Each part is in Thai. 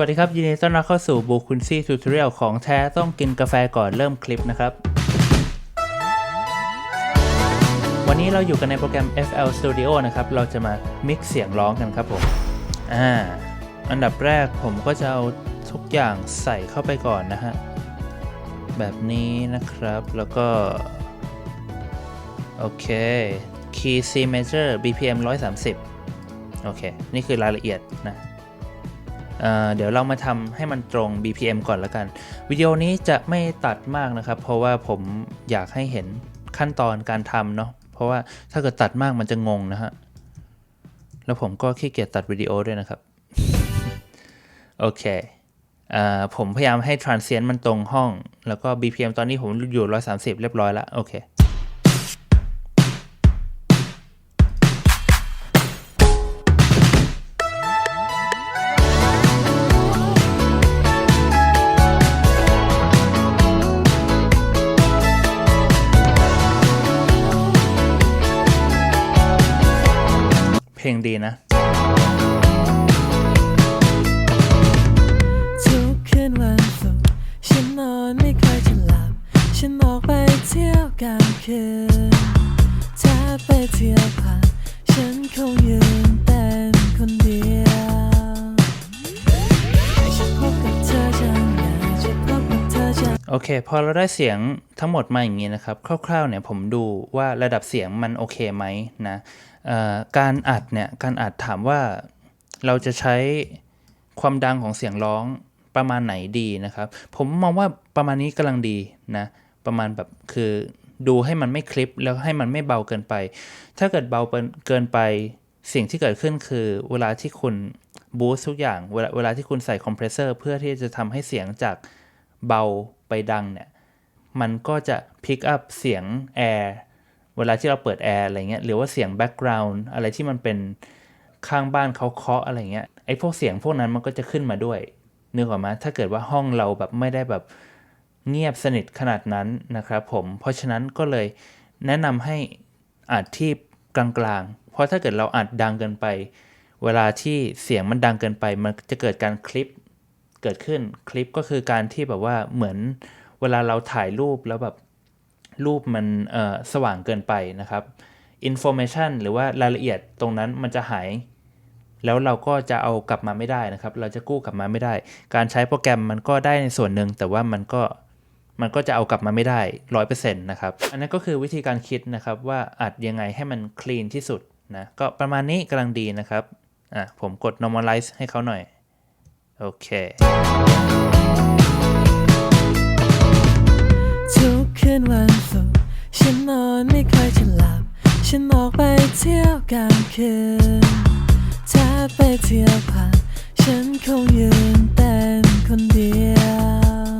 วัสดีครับ ยินดีต้อนรับเข้าสู่บูคุนซี่ทูทอเรียลของแท้ต้องกินกาแฟก่อนเริ่มคลิปนะครับ วันนี้เราอยู่กันในโปรแกรม FL Studio นะครับ เราจะมา mix เสียงร้องกันครับผมอ่าอันดับแรกผมก็จะเอาทุกอย่างใส่เข้าไปก่อนนะฮะ แบบนี้นะครับแล้วก็ โอเค Key C Major BPM 130 โอเค นี่คือรายละเอียดนะ เดี๋ยวเรามาทำให้มันตรง BPM ก่อนล้วกัน วิดีโอนี้จะไม่ตัดมากนะครับ เพราะว่าผมอยากให้เห็นขั้นตอนการทำเนาะ เพราะว่าถ้าเกิดตัดมากมันจะงงนะฮะ แล้วผมก็ขี้เกียจตัดวิดีโอด้วยนะครับ โอเคผมพยายามให้ transient มันตรงห้อง แล้วก็ BPM ตอนนี้ผมอยู่ 130 เรียบร้อยแล้ว โอเค ดีนะทุกคืนวันศุกร์ฉันนอนไม่ค่อยจะหลับ ฉันออกไปเที่ยวกลางคืนถ้าไปเที่ยวผับฉันคงยืนเต้นคนเดียวอยากจะพบกับเธอจังอยากจะพบกับเธอจัง โอเค พอเราได้เสียงทั้งหมดมาอย่างนี้นะครับ คร่าวๆเนี่ยผมดูว่าระดับเสียงมันโอเคไหมนะเอ่อ การอัดเนี่ยการอัดถามว่าเราจะใช้ความดังของเสียงร้องประมาณไหนดีนะครับ ผมมองว่าประมาณนี้กำลังดีนะ ประมาณแบบคือดูให้มันไม่คลิปแล้วให้มันไม่เบาเกินไป ถ้าเกิดเบาเกินไปสิ่งที่เกิดขึ้นคือเวลาที่คุณบูสต์ทุกอย่างเวลาเวลาที่คุณใส่คอมเพรสเซอร์เพื่อที่จะทำให้เสียงจากเบาไปดังเนี่ย มันก็จะพิกอัพเสียงแอร์ เวลาที่เราเปิดแอร์อะไรเงี้ยหรือว่าเสียงแบ็กกราวน์อะไรที่มันเป็นข้างบ้านเขาเคาะอะไรเงี้ยไอ้พวกเสียงพวกนั้นมันก็จะขึ้นมาด้วยนึกออกไหมถ้าเกิดว่าห้องเราแบบไม่ได้แบบเงียบสนิทขนาดนั้นนะครับผมเพราะฉะนั้นก็เลยแนะนำให้อัดที่กลางๆ เพราะถ้าเกิดเราอัดดังเกินไป เวลาที่เสียงมันดังเกินไป มันจะเกิดการคลิปเกิดขึ้นคลิปก็คือการที่แบบว่าเหมือนเวลาเราถ่ายรูปแล้วแบบ รูปมันสว่างเกินไปนะครับ information หรือว่ารายละเอียดตรงนั้นมันจะหาย แล้วเราก็จะเอากลับมาไม่ได้นะครับ เราจะกู้กลับมาไม่ได้ การใช้โปรแกรมมันก็ได้ในส่วนหนึ่ง แต่ว่ามันก็มันก็จะเอากลับมาไม่ได้ร้อยเปอร์เซ็นต์นะครับ อันนั้นก็คือวิธีการคิดนะครับว่าอัดยังไงให้มันคลีนที่สุดนะ ก็ประมาณนี้กำลังดีนะครับ อะผมกด normalize ให้เขาหน่อย โอเค คืนวันศุกร์ฉันนอนไม่ค่อยจะหลับ ฉันออกไปเที่ยวกลางคืน ถ้าไปเที่ยวผับฉันคงยืนเต้นคนเดียว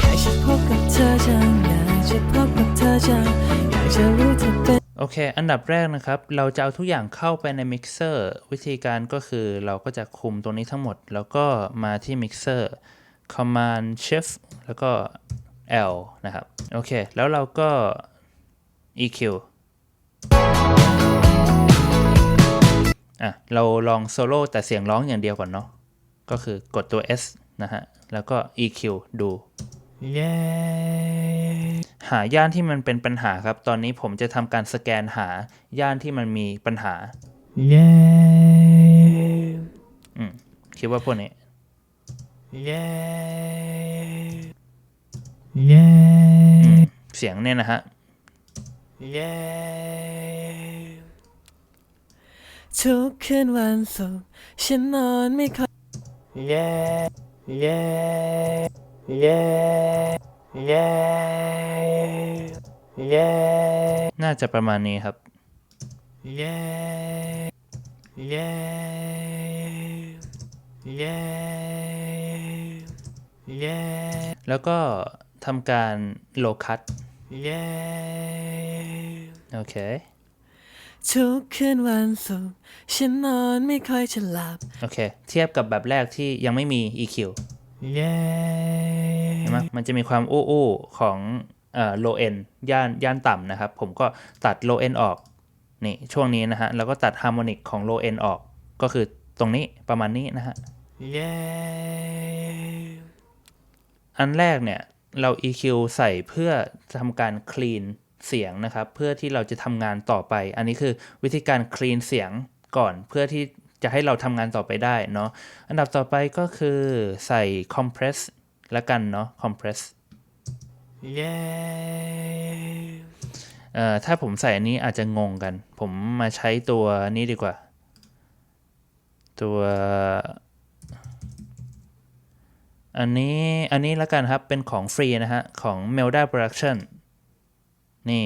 อยากจะพบกับเธอจังอยากจะพบกับเธอจังอยากจะรู้เธอเป็น โอเค อันดับแรกนะครับ เราจะเอาทุกอย่างเข้าไปในมิกเซอร์ วิธีการก็คือเราก็จะคุมตรงนี้ทั้งหมด แล้วก็มาที่มิกเซอร์ command shift แล้วก็ L นะครับ โอเค แล้วเราก็ EQ อะ เราลองโซโล่แต่เสียงร้องอย่างเดียวก่อนเนาะ ก็คือกดตัว S นะฮะ แล้วก็ EQ ดูหาย่านที่มันเป็นปัญหาครับ ตอนนี้ผมจะทำการสแกนหาย่านที่มันมีปัญหาอืมคิดว่าพวกนี้ เสียงเนี่ยนะฮะทุกคืนวันศุกร์ฉันนอนไม่ค่อยน่าจะประมาณนี้ครับแล้วก็ ทำการโลคัตโอเคทุกคืนวันศุกร์ฉันนอนไม่ค่อยจะหลับ โอเค เทียบกับแบบแรกที่ยังไม่มี EQ เห็นไหมมันจะมีความอู้อู้ของเอ่อ low end ย่านย่านต่ำนะครับ ผมก็ตัด low end ออก นี่ ช่วงนี้นะฮะ แล้วก็ตัด harmonic ของ low end ออก ก็คือตรงนี้ประมาณนี้นะฮะ yeah อันแรกเนี่ย เรา EQ ใส่เพื่อทำการ clean เสียงนะครับ เพื่อที่เราจะทำงานต่อไป อันนี้คือวิธีการ clean เสียงก่อนเพื่อที่จะให้เราทำงานต่อไปได้เนาะ อันดับต่อไปก็คือใส่ compress ละกันเนาะ compress yeah เอ่อถ้าผมใส่อันนี้อาจจะงงกัน ผมมาใช้ตัวนี้ดีกว่า ตัว อันนี้อันนี้ละกันครับ เป็นของฟรีนะฮะ ของ Melda Production นี่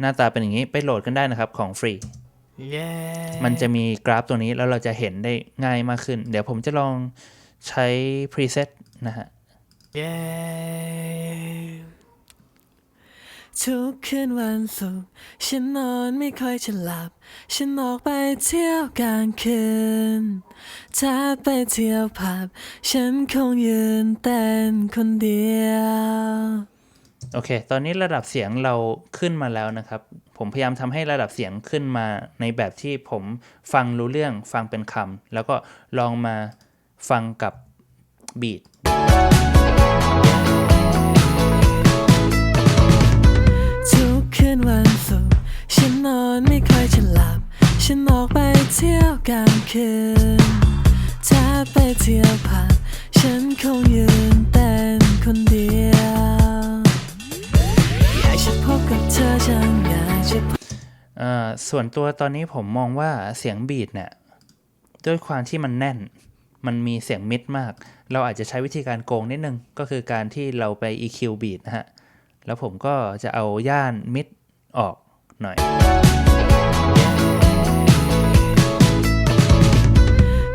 หน้าตาเป็นอย่างนี้ไปโหลดกันได้นะครับของฟรี yeah มันจะมีกราฟตัวนี้แล้วเราจะเห็นได้ง่ายมากขึ้น เดี๋ยวผมจะลองใช้ preset นะฮะ yeah ทุกคืนวันศุกร์ฉันนอนไม่ค่อยจะหลับ ฉันออกไปเที่ยวกลางคืน ถ้าไปเที่ยวผับ ฉันคงยืนเต้นคนเดียว โอเค ตอนนี้ระดับเสียงเราขึ้นมาแล้วนะครับ ผมพยายามทำให้ระดับเสียงขึ้นมาในแบบที่ผมฟังรู้เรื่องฟังเป็นคำแล้วก็ลองมาฟังกับบีท นวันศุกร์ฉันนอนไม่ค่อยจะหลับ ฉันออกไปเที่ยวกลางคืน ถ้าไปเที่ยวผับฉันคงยืนเต้นคนเดียว อยากจะพบกับเธอจังอยากจะพบส่วนตัวตอนนี้ผมมองว่าเสียงบีทเนี่ยด้วยความที่มันแน่น มันมีเสียงมิดมาก เราอาจจะใช้วิธีการโกงนิดนึง ก็คือการที่เราไป EQ บีทนะฮะ แล้วผมก็จะเอาย่านมิด ออกหน่อย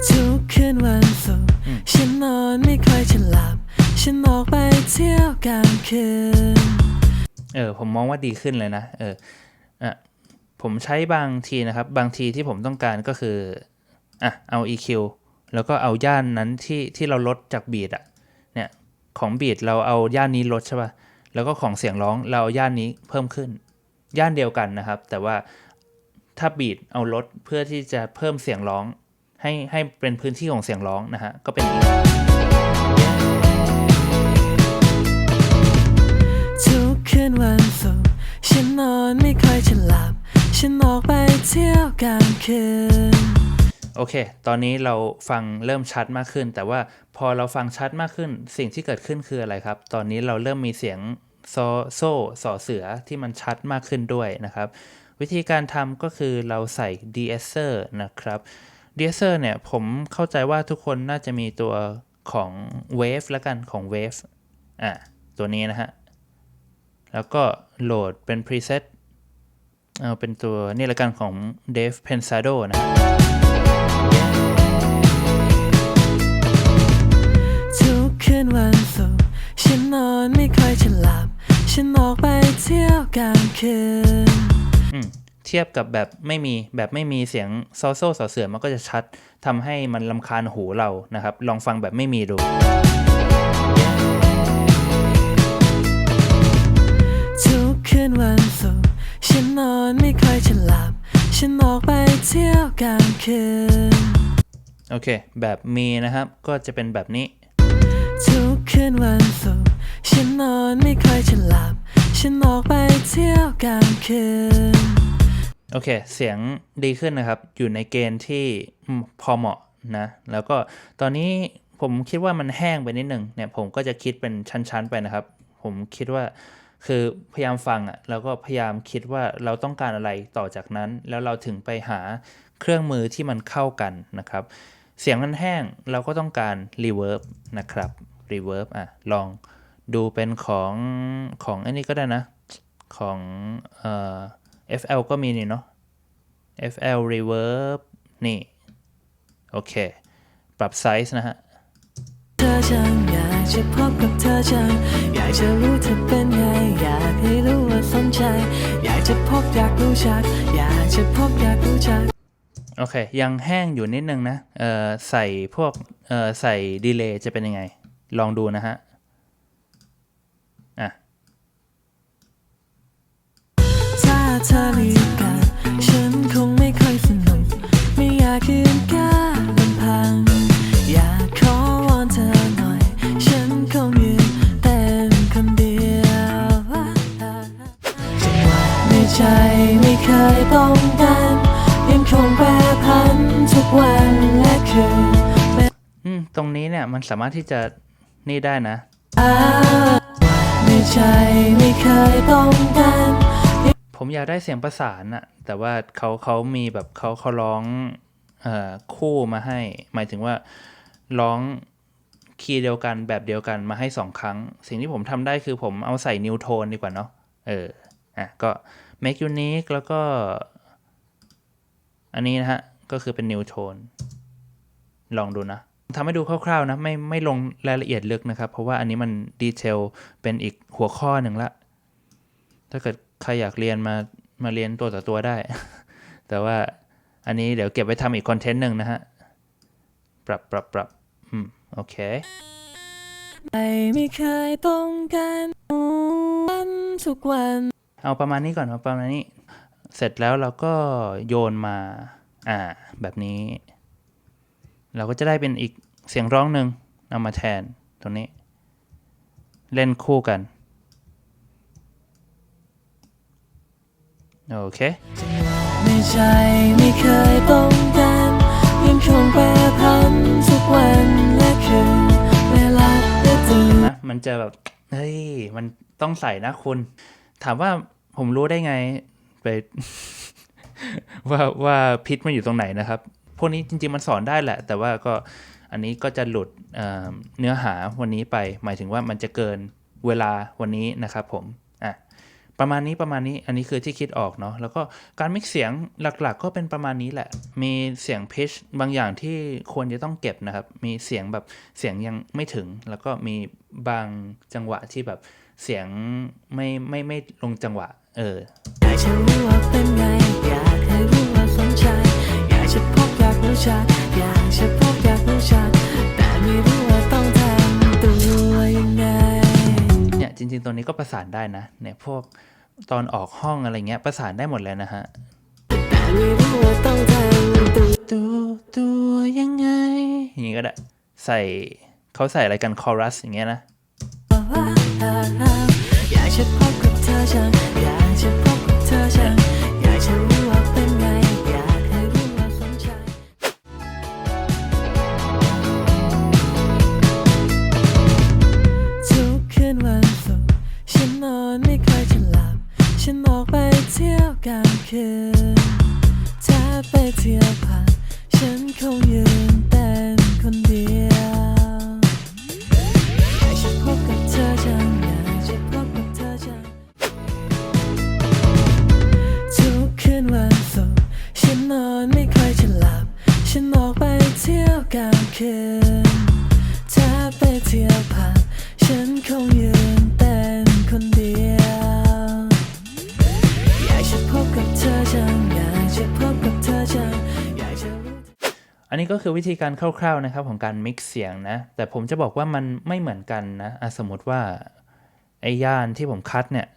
ทุกคืนวันศุกร์ฉันนอนไม่ค่อยจะหลับ ฉันออกไปเที่ยวกลางคืน เออ ผมมองว่าดีขึ้นเลยนะ เอออะผมใช้บางทีนะครับ บางทีที่ผมต้องการก็คือ อะ เอา EQ แล้วก็เอาย่านนั้นที่ที่เราลดจากบีดอะเนี่ย ของบีดเราเอาย่านนี้ลดใช่ป่ะ แล้วก็ของเสียงร้องเราเอาย่านนี้เพิ่มขึ้น ย่านเดียวกันนะครับ แต่ว่าถ้าบีดเอาลดเพื่อที่จะเพิ่มเสียงร้อง ให้ให้เป็นพื้นที่ของเสียงร้องนะฮะก็เป็นอย่างนี้ทุกคืนวันศุกร์ฉันนอนไม่ค่อยจะหลับ ฉันออกไปเที่ยวกลางคืน โอเค ตอนนี้เราฟังเริ่มชัดมากขึ้น แต่ว่าพอเราฟังชัดมากขึ้น สิ่งที่เกิดขึ้นคืออะไรครับ ตอนนี้เราเริ่มมีเสียง โซโซ่สอเสือที่มันชัดมากขึ้นด้วยนะครับ วิธีการทำก็คือเราใส่ d e s s e r นะครับ d e s s e r เนี่ยผมเข้าใจว่าทุกคนน่าจะมีตัวของ wave แล้วกันของ wave อะตัวนี้นะฮะ แล้วก็โหลดเป็น preset เอาเป็นตัวนี่ละกันของ Dave Pensado นะฮะทุกคืนวันศุกร์ฉันนอนไม่ค่อยจะหลับ ฉันออกไปเที่ยวกลางคืนอืมเทียบกับแบบไม่มีแบบไม่มีเสียงซอโซ่สอเสือมันก็จะชัดทำให้มันลำคาญหูเรานะครับ ลองฟังแบบไม่มีดูทุกคืนวันศุกร์ฉันนอนไม่ค่อยจะหลับ ฉันออกไปเที่ยวกลางคืน โอเค แบบมีนะครับก็จะเป็นแบบนี้ ทุกคืนวันศุกร์ ฉันนอนไม่ค่อยจะหลับ ฉันออกไปเที่ยวกลางคืน โอเค เสียงดีขึ้นนะครับ อยู่ในเกณฑ์ที่พอเหมาะนะ แล้วก็ตอนนี้ผมคิดว่ามันแห้งไปนิดหนึ่งเนี่ย ผมก็จะคิดเป็นชั้นๆไปนะครับ ผมคิดว่าคือพยายามฟังอะ่ะแล้วก็พยายามคิดว่าเราต้องการอะไรต่อจากนั้น แล้วเราถึงไปหาเครื่องมือที่มันเข้ากันนะครับ เสียงมันแห้งเราก็ต้องการ reverb นะครับ reverb อะลอง ดูเป็นของของอันนี้ก็ได้นะ ของเอ่อ FL ก็มีนี่เนาะ FL reverb นี่ โอเค ปรับไซส์นะฮะเธอจังอยากจะพบกับเธอจังอยากจะรู้เธอเป็นไง อยากให้รู้ว่าสนใจ อยากจะพบอยากรู้จัก อยากจะพบอยากรู้จัก โอเค ยังแห้งอยู่นิดนึงนะ เอ่อ ใส่พวก เอ่อ ใส่ดีเลย์จะเป็นยังไง ลองดูนะฮะอะ เรงนุกไนี่ยฉันคงตมคนเดียจะนใจได้นระตรงนี้เนี่ยมันสามารถที่จะนี่ได้นะในใจไม่เคยต้องกัน ผมอยากได้เสียงประสานอะแต่ว่าเขาเขามีแบบเขาเขาร้องอคู่มาให้ หมายถึงว่าร้องคีย์เดียวกันแบบเดียวกันมาให้สองครั้ง สิ่งที่ผมทำได้คือผมเอาใส่นิวโทนดีกว่าเนาะเอออะก็ make unique แล้วก็ อันนี้นะฮะ ก็คือเป็นนิวโทนลองดูนะทำให้ดูคร่าวๆนะไม่ไม่ลงรายละเอียดลึกนะครับ เพราะว่าอันนี้มันดีเทลเป็นอีกหัวข้อหนึ่งละ ถ้าเกิด ใครอยากเรียนมามาเรียนตัวต่อตัวได้ แต่ว่าอันนี้เดี๋ยวเก็บไว้ทำอีกคอนเทนต์หนึ่งนะฮะ ปรับปรับปรับอืม โอเคไม่เคยต้องการวันทุกวัน เอาประมาณนี้ก่อนเอาประมาณนี้ เสร็จแล้วเราก็โยนมา อ่า แบบนี้ เราก็จะได้เป็นอีกเสียงร้องหนึ่งเอามาแทนตรงนี้ เล่นคู่กัน โอเคในใจไม่เคยต้องการยังคงแปรพันทุกวันและคืนเวลาและตื่นนะมันจะแบบเฮ้ยมันต้องใส่นะคุณ ถามว่าผมรู้ได้ไงไปว่าว่าพิษมันอยู่ตรงไหนนะครับ พวกนี้จริง ๆ มันสอนได้แหละ แต่ว่าก็อันนี้ก็จะหลุดเอ่อเนื้อหาวันนี้ไป หมายถึงว่ามันจะเกินเวลาวันนี้นะครับผมอะ ประมาณนี้ประมาณนี้อันนี้คือที่คิดออกเนาะแล้วก็การมิกเสียงหลักๆ ก็เป็นประมาณนี้แหละ มีเสียงพิชบางอย่างที่ควรจะต้องเก็บนะครับ มีเสียงแบบเสียงยังไม่ถึง แล้วก็มีบางจังหวะที่แบบเสียงไม่ไม่ไม่ลงจังหวะ เอออยากจะรู้ว่าเป็นไงอยากให้รู้ว่าสนใจอยากจะพบอยากรู้จักอยากจะพบอยากรู้จัก ริง ๆ ตัวนี้ก็ประสานได้นะเนี่ยพวกตอนออกห้องอะไรเงี้ยประสานได้หมดเลยนะฮะตัวตัวตัวยังไง อย่างงี้ก็ได้ ใส่เขาใส่อะไรกันคอรัสอย่างเงี้ยนะอยากจะพบกับเธอจังอยากจะพบกับเธอจัง คืนถ้าไปเที่ยวผับฉันคงยืนต อันนี้ก็คือวิธีการคร่าวๆนะครับของการมิกซ์เสียงนะ แต่ผมจะบอกว่ามันไม่เหมือนกันนะะสมมติว่าไอ้ย่านที่ผมคัดเนี่ย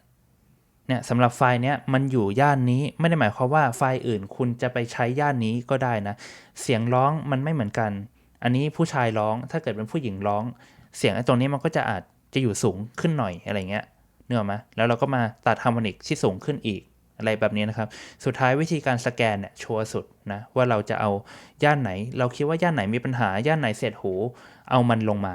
เนี่ยสำหรับไฟล์เนี้ยมันอยู่ย่านนี้ไม่ได้หมายความว่าไฟล์อื่นคุณจะไปใช้ย่านนี้ก็ได้นะ เสียงร้องมันไม่เหมือนกัน อันนี้ผู้ชายร้องถ้าเกิดเป็นผู้หญิงร้อง เสียงไอ้ตรงนี้มันก็จะอาจจะอยู่สูงขึ้นหน่อยอะไรเงี้ยเนื้ออไหมแล้วเราก็มาตัดฮาร์โมนิกที่สูงขึ้นอีก อะไรแบบนี้นะครับ สุดท้ายวิธีการสแกนเนี่ยชัวร์สุดนะว่าเราจะเอาย่านไหน เราคิดว่าย่านไหนมีปัญหาย่านไหนเสียหู เอามันลงมา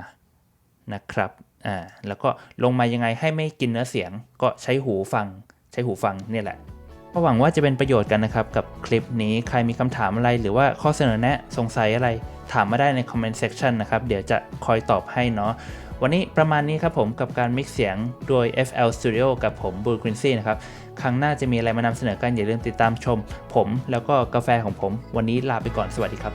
นะครับอ่าแล้วก็ลงมายังไงให้ไม่กินเนื้อเสียง ก็ใช้หูฟัง ใช้หูฟังเนี่ยแหละก็หวังว่าจะเป็นประโยชน์กันนะครับ กับคลิปนี้ใครมีคำถามอะไรหรือว่าข้อเสนอแนะสงสัยอะไร ถามมาได้ในคอมเมนต์เซ c ชันนะครับ เดี๋ยวจะคอยตอบให้เนาะ วันนี้ประมาณนี้ครับผมกับการมิกซ์เสียงโดย FL Studio กับผมบูกรินซี่นะครับ ครั้งหน้าจะมีอะไรมานำเสนอกันอย่าลืมติดตามชม ผมแล้วก็กาแฟของผม วันนี้ลาไปก่อนสวัสดีครับ